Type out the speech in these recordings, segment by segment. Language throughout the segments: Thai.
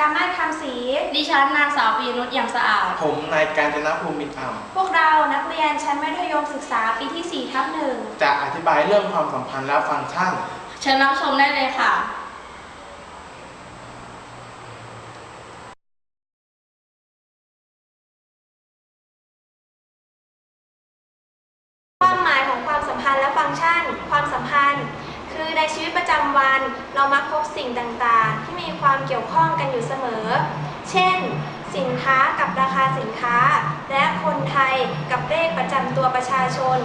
กรรมมาศคำศรีดิฉันนางสาวปีนุชอย่างสะอาด ผมนายการจนภูมิธรรมพวกเรานักเรียนชั้นมัธยมศึกษาปีที่4ทับหนึ่งจะอธิบายเรื่องความสัมพันธ์และฟังก์ชัน เชิญรับชมได้เลยค่ะ ความหมายของความสัมพันธ์และฟังก์ชัน ความสัมพันธ์ คือในชีวิตประจำวันเรามักพบสิ่งต่างๆ ที่มีความเกี่ยวข้องกันอยู่เสมอ เช่น สินค้ากับราคาสินค้า และคนไทยกับเลขประจำตัวประชาชน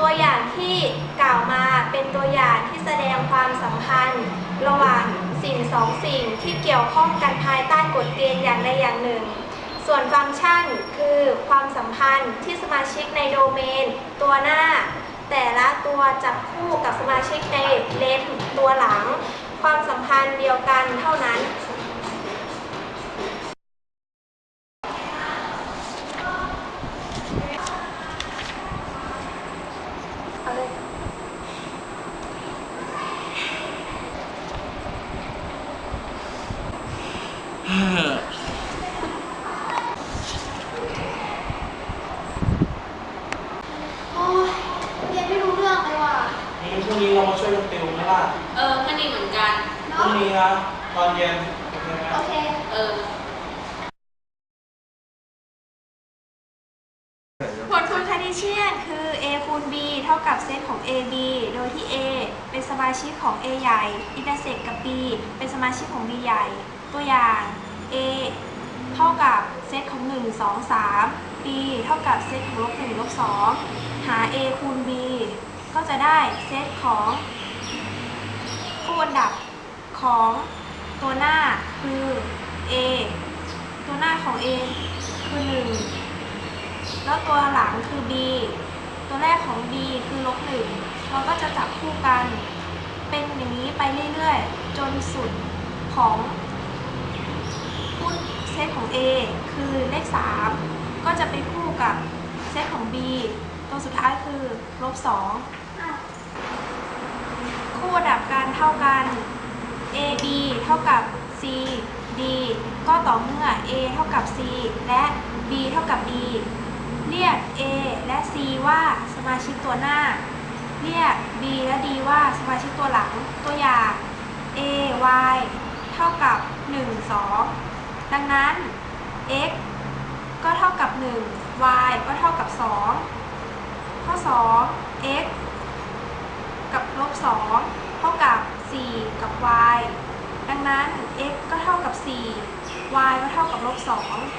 ตัวอย่างที่กล่าวมาเป็นตัวอย่างที่แสดงความสัมพันธ์ ระหว่างสิ่งสองสิ่งที่เกี่ยวข้องกันภายใต้กฎเกณฑ์อย่างใดอย่างหนึ่งส่วนฟังก์ชันคือความสัมพันธ์ที่สมาชิกในโดเมน ตัวหน้า แต่ละตัวจับคู่กับสมาชิกในเลนตัวหลัง ความสัมพันธ์เดียวกันเท่านั้น เอาเลย โอ้ยเรียนไม่รู้เรื่องเลยว่ะ นี่พรุ่งนี้เรามาช่วยกันติวไหมล่ะ เออก็ดีเหมือนกัน พรุ่งนี้นะ ตอนเย็นโอเคไหม โอเค เออผลคูณคาร์ดิเชียนคือ a คูณ b เท่ากับเซตของ ab โดยที่ a เป็นสมาชิกของ a ใหญ่ อินเตอร์เซกกับ b เป็นสมาชิกของ b ใหญ่ ตัวอย่าง a เท่ากับเซตของ 1 2 3 b เท่ากับเซตของลบ1ลบ2หา a คูณ b ก็จะได้เซตของคู่อันดับของ ตัวหน้าคือ a ตัวหน้าของ a คือ 1 แล้วตัวหลังคือ b ตัวแรกของ b คือลบหนึ่งเราก็จะจับคู่กัน เป็นอย่างนี้ไปเรื่อยๆ จนสุดของคู่เซตของ a คือเลข 3 ก็จะไปคู่กับเซตของ b ตัวสุดท้ายคือลบ2คู่อันดับการเท่ากัน a b เท่ากับ c d ก็ต่อเมื่อ a เท่ากับ c และ b เท่ากับ d เรียก A และ C ว่าสมาชิกตัวหน้า เรียก B และ D ว่าสมาชิกตัวหลัง ตัวอย่าง A Y เท่ากับ 1 2 ดังนั้น x ก็เท่ากับ 1 y ก็เท่ากับ 2 ข้อ 2 x กับลบ 2 เท่ากับ 4 กับ y ดังนั้น x ก็เท่ากับ 4 y ก็เท่ากับลบ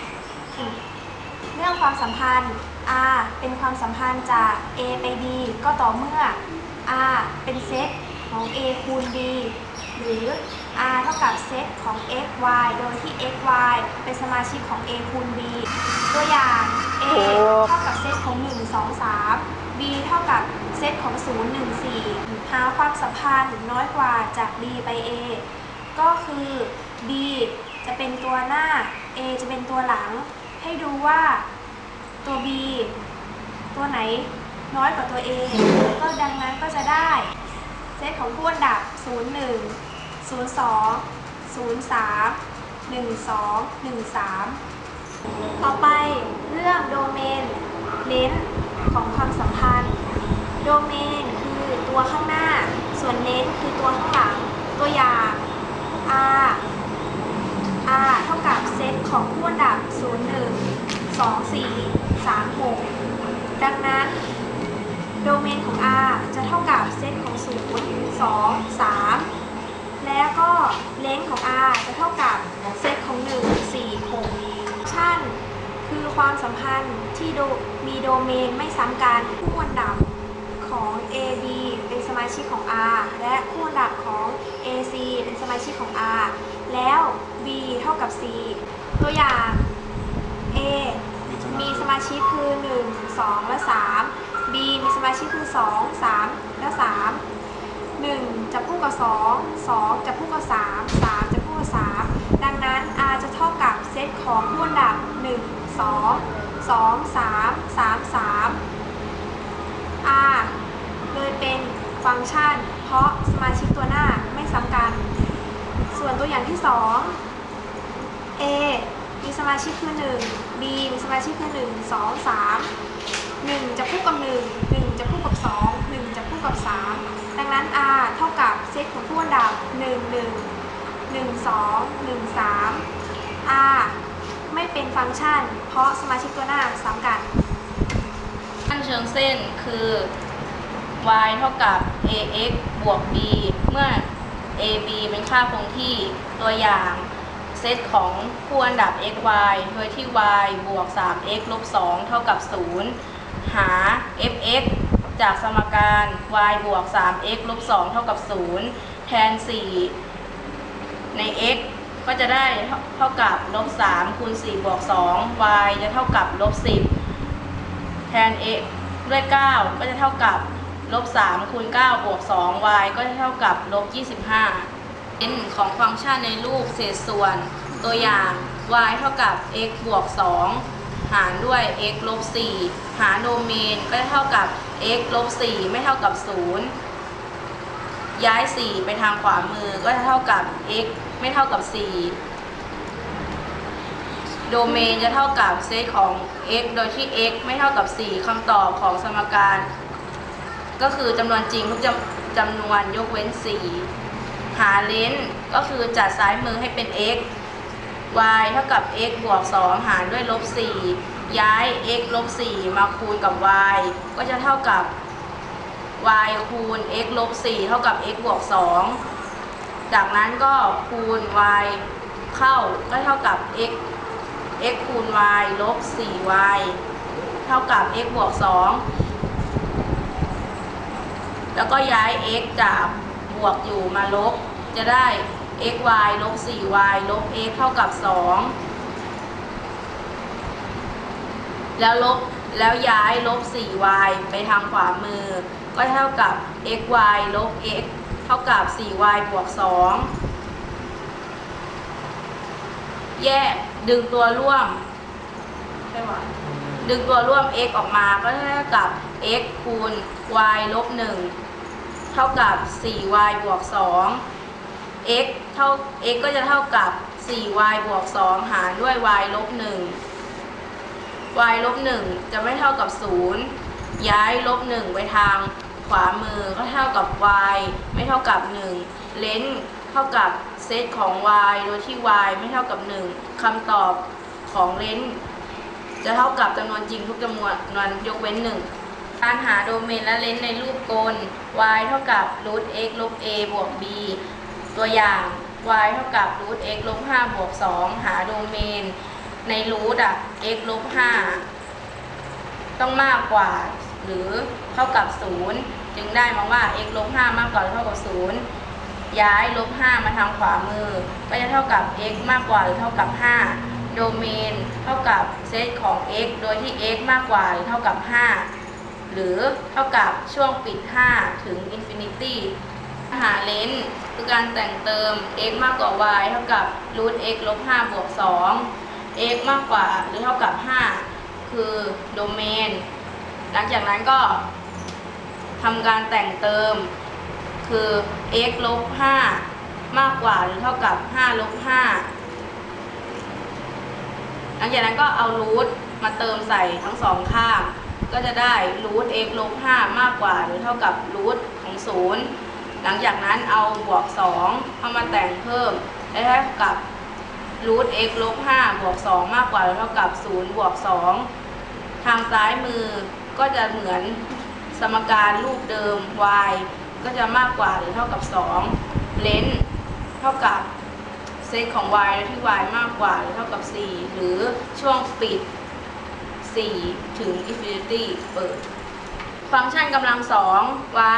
2เรื่องความสัมพันธ์ R เป็นความสัมพันธ์จาก A ไป B ก็ต่อเมื่อ R เป็นเซตของ A คูณ B หรือ R เท่ากับเซตของ x y โดยที่ x y เป็นสมาชิกของ A คูณ B ตัวอย่าง A เท่ากับเซตของ 1 2 3 B เท่ากับ เซตของ 0 1 4 หาความสัมพันธ์น้อยกว่าจาก B ไป A ก็คือ B จะเป็นตัวหน้า A จะเป็นตัวหลัง ให้ดูว่าตัว B ตัวไหนน้อยกว่าตัว A ก็ดังนั้นก็จะได้ เซตของคู่อันดับ 0 1 0 2 0 3 1 2 1 3 ต่อไปเรื่องโดเมนเลนส์ของความสัมพันธ์ โดเมนคือตัวข้างหน้า ส่วนเนส์คือตัวข้างหลัง ตัวอย่าง R R เท่ากับเซตของคู่อันดับ 0 1 2 4 3 6 ดังนั้น โดเมนของ R จะเท่ากับเซตของ 0 2 3 แล้วก็เลนของ R จะเท่ากับเซตของ 1 4 6ชั่น คือความสัมพันธ์ที่โดมีโดเมนไม่ซ้ำกันคู่อันดับ ของ AB เป็นสมาชิกของ R และคู่อันดับของ AC เป็นสมาชิกของ R แล้ว B เท่ากับ C ตัวอย่าง A มีสมาชิกคือ 1 2 และ 3 B มีสมาชิกคือ 2 3 และ 3 1 จับคู่กับ 2 2 จับคู่กับ 3 3 จับคู่กับ 3 ดังนั้น R จะเท่ากับเซตของคู่อันดับ1 2 2 3 3 R เลยเป็น ฟังก์ชัน เพราะสมาชิกตัวหน้าไม่ซ้ำกัน ส่วนตัวอย่างที่ 2 A มีสมาชิกคือ 1 B มีสมาชิกคือ 1 2 3 1จะคู่กับ 1 1จะคู่กับ 2 1จะคู่กับ 3 ดังนั้น R เท่ากับเซตของคู่อันดับ 1 1 1 2 1 3 R ไม่เป็นฟังก์ชัน เพราะสมาชิกตัวหน้าซ้ำกันขั้นเชิงเส้นคือ y เท่ากับ ax บวก b เมื่อ ab เป็นค่าคงที่ตัวอย่างเซตของคู่อันดับ x y โดยที่ y บวก 3x ลบ 2 เท่ากับ 0 หา fx จากสมการ y บวก 3x ลบ 2 เท่ากับ 0 แทน 4 ใน x ก็จะได้เท่ากับลบ 3 คูณ 4 บวก 2 y จะเท่ากับลบ 10 แทน x ด้วย 9 ก็จะเท่ากับ ลบ3คูณ9บวก2 y ก็เท่ากับลบ25 n ของฟังก์ชันในรูปเศษส่วน ตัวอย่าง y เท่ากับ x บวก 2 หารด้วย x ลบ4หาโดเมนก็เท่ากับ x ลบ4ไม่เท่ากับ 0 ย้าย 4 ไปทางขวามือก็จะเท่ากับ x ไม่เท่ากับ 4 โดเมนจะเท่ากับเซตของ x โดยที่ x ไม่เท่ากับ 4คำตอบของสมการ ก็คือจำนวนจริงทุกจำจำนวนยกเว้น 4 หาเลนส์ก็คือจัดซ้ายมือให้เป็น x y เท่ากับ x บวก 2 หารด้วยลบ 4 ย้าย x ลบ 4 มาคูณกับ y ก็จะเท่ากับ y คูณ x ลบ 4 เท่ากับ x บวก 2 จากนั้นก็คูณ y เข้าก็เท่ากับ x x คูณ y ลบ 4y เท่ากับ x บวก 2 แล้วก็ย้าย x จากบวกอยู่มาลบ จะได้ x y ลบ 4y ลบ x เท่ากับ 2 แล้วลบแล้วย้ายลบ 4y ไปทางขวามือ ก็เท่ากับ x y ลบ x เท่ากับ 4y บวก 2 แยกดึงตัวร่วมใช่ไหมดึงตัวร่วม x ออกมาก็เท่ากับ x คูณ y ลบ 1 เท่ากับ 4y บวก 2 x เท่า x ก็จะเท่ากับ 4y บวก 2 หารด้วย y ลบ 1 y ลบ 1 จะไม่เท่ากับ 0 ย้ายลบ 1 ไปทางขวามือก็เท่ากับ y ไม่เท่ากับ 1 เลนเท่ากับเซตของ y โดยที่ y ไม่เท่ากับ 1คำตอบของเลนจะเท่ากับจำนวนจริงทุกจำนวนนวนยกเว้น 1 การหาโดเมนและเลนในรูปกล y เท่ากับ root x ลบ a บวก b ตัวอย่าง y เท่ากับ root x ลบ5บวก 2 หาโดเมน ในรูทอะ x ลบ5ต้องมากกว่า หรือเท่ากับ 0 จึงได้มาว่า x ลบ5มากกว่าหรือเท่ากับ 0 ย้ายลบ5มาทางขวามือ ก็จะเท่ากับ x มากกว่าหรือเท่ากับ 5 โดเมน เท่ากับเซตของ x โดยที่ x มากกว่าหรือเท่ากับ 5 หรือเท่ากับช่วงปิด 5 ถึง infinity หาเลนส์คือการแต่งเติม x มากกว่า y เท่ากับ root x ลบ5บวก2 x มากกว่าหรือเท่ากับ 5 คือโดเมน หลังจากนั้นก็ทำการแต่งเติม คือ x ลบ5มากกว่าหรือเท่ากับ 5 ลบ 5 หลังจากนั้นก็เอารูทมาเติมใส่ทั้งสองข้าง ก็จะได้รูท x ลบ5มากกว่าหรือเท่ากับรูทของ 0 หลังจากนั้นเอาบวก 2 เข้ามาแต่งเพิ่มได้เท่ากับรูท x ลบ5บวก 2 มากกว่าหรือเท่ากับ 0 บวก 2 ทางซ้ายมือก็จะเหมือนสมการรูปเดิม y ก็จะมากกว่าหรือเท่ากับ 2 เลนเท่ากับเซตของ y และที่ y มากกว่าหรือเท่ากับ 4 หรือช่วงปิด 4 ถึง infinity เปิด ฟังก์ชันกำลังสอง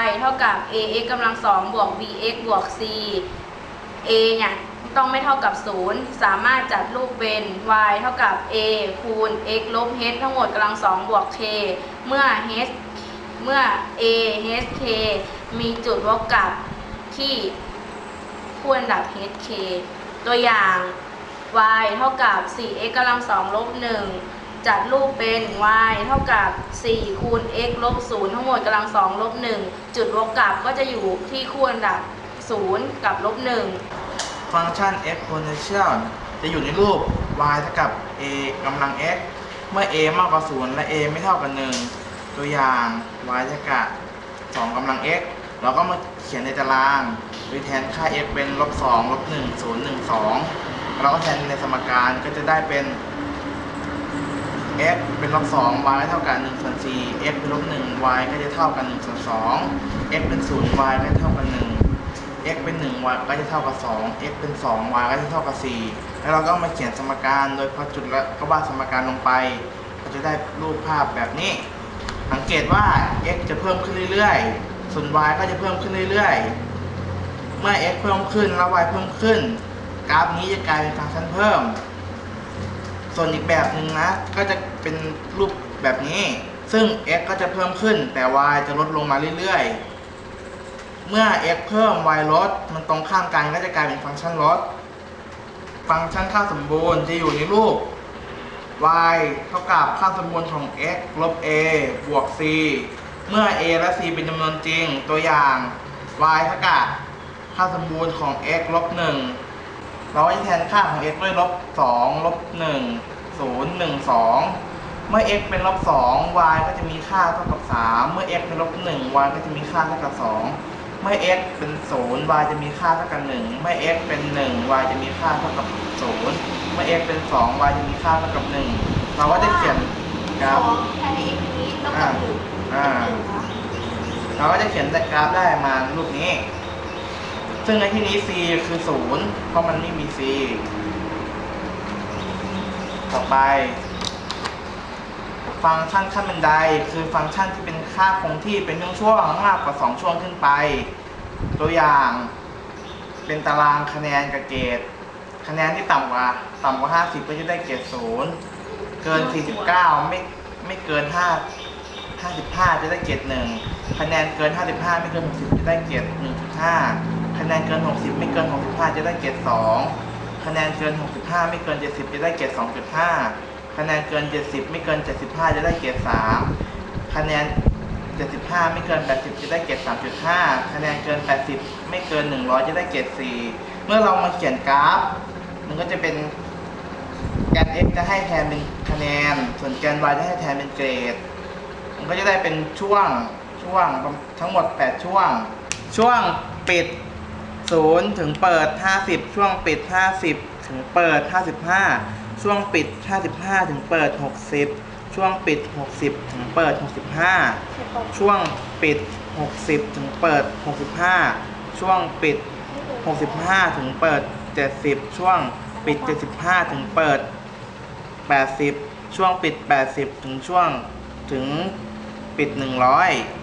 y เท่ากับ ax กำลังสองบวก bx บวก c a เนี่ยต้องไม่เท่ากับ 0 สามารถจัดรูปเป็น y เท่ากับ a คูณ x ลบ h ทั้งหมดกำลังสองบวก k เมื่อ h เมื่อ a h k มีจุดวกกับที่คู่อันดับ h k ตัวอย่าง y เท่ากับ 4x กำลังสองลบ 1 จัดรูปเป็น y เท่ากับ 4 คูณ x ลบ 0 ทั้งหมดกำลังสองลบ 1 จุดวกกลับก็จะอยู่ที่คู่อันดับ 0 กับลบ 1 ฟังก์ชัน exponential จะอยู่ในรูป y เท่ากับ a กำลัง x เมื่อ a มากกว่า 0 และ a ไม่เท่ากับ1ตัวอย่าง y เท่ากับ 2กำลัง x เราก็มาเขียนในตารางโดยแทนค่า x เป็นลบ2ลบ1 0 1 2 เราก็แทนในสมการก็จะได้เป็น x เป็นลบ2 y เท่ากับ1ส่วน4 x เป็นลบ1 y ก็จะเท่ากับ1ส่วน2 x เป็น0 y ก็จะเท่ากับ1 x เป็น1 y ก็จะเท่ากับ2 x เป็น2 y ก็จะเท่ากับ4แล้วเราก็มาเขียนสมการโดยพอจุดแล้วก็วาดสมการลงไปก็จะได้รูปภาพแบบนี้ สังเกตว่า x จะเพิ่มขึ้นเรื่อยๆ ส่วน y ก็จะเพิ่มขึ้นเรื่อยๆ เมื่อ x เพิ่มขึ้นแล้ว y เพิ่มขึ้น กราฟนี้จะกลายเป็นฟังก์ชันเพิ่ม ส่วนอีกแบบหนึ่งนะ ก็จะเป็นรูปแบบนี้ ซึ่ง x ก็จะเพิ่มขึ้น แต่ y จะลดลงมาเรื่อยๆ เมื่อ x เพิ่ม y ลด มันตรงข้ามกันก็จะกลายเป็นฟังก์ชันลด ฟังก์ชันค่าสมบูรณ์จะอยู่ในรูป y เท่ากับค่าสมบูรณ์ของ x ลบ a บวก c เมื่อ a และ c เป็นจำนวนจริง ตัวอย่าง y เท่ากับค่าสมบูรณ์ของ x ลบ1 เราก็จะแทนค่าของ x ด้วยลบ2ลบ1 0 1 2 เมื่อ x เป็นลบ2 y ก็จะมีค่าเท่ากับ 3 เมื่อ x เป็นลบ1 y ก็จะมีค่าเท่ากับ 2 เมื่อ x เป็น 0 y จะมีค่าเท่ากับ 1 เมื่อ x เป็น 1 y จะมีค่าเท่ากับ 0 เมื่อ x เป็น 2 y จะมีค่าเท่ากับ 1 เราก็จะเขียนกราฟสองแทนใน x นี้ต้องกับหนึ่งอ่าหนึ่งนะเราก็จะเขียนแต่กราฟได้มารูปนี้ ซึ่งในที่นี้ c คือ0เพราะมันไม่มี c ต่อไป ฟังก์ชันขั้นบันไดคือฟังก์ชันที่เป็นค่าคงที่เป็นช่วงๆมากกว่า 2 ช่วงขึ้นไป ตัวอย่างเป็นตารางคะแนนกับเกรดคะแนนที่ต่ำกว่าต่ำกว่า 50 ก็จะได้เกรด0เกิน 49 ไม่ไม่เกิน 5 55 จะได้เกรด1คะแนนเกิน 55 ไม่เกิน 60 จะได้เกรด1.5 คะแนนเกิน 60 ไม่เกิน 65 จะได้เกรด2คะแนนเกิน 65 ไม่เกิน 70 จะได้เกรด2.5 คะแนนเกิน 70 ไม่เกิน 75 จะได้เกรด3คะแนน 75 ไม่เกิน 80 จะได้เกรด3.5 คะแนนเกิน 80 ไม่เกิน 100 จะได้เกรด4เมื่อเรามาเขียนกราฟ มันก็จะเป็นแกน x จะให้แทนเป็นคะแนน ส่วนแกน y จะให้แทนเป็นเกรด มันก็จะได้เป็นช่วงช่วงทั้งหมด 8 ช่วง ช่วงปิด 0 ถึงเปิด 50 ช่วงปิด 50 ถึงเปิด 55 ช่วงปิด 55 ถึงเปิด 60 ช่วงปิด 60 ถึงเปิด 65 ช่วงปิด 60 ถึงเปิด 65 ช่วงปิด 65 ถึงเปิด 70 ช่วงปิด 75 ถึงเปิด 80 ช่วงปิด 80 ถึงช่วงถึงปิด 100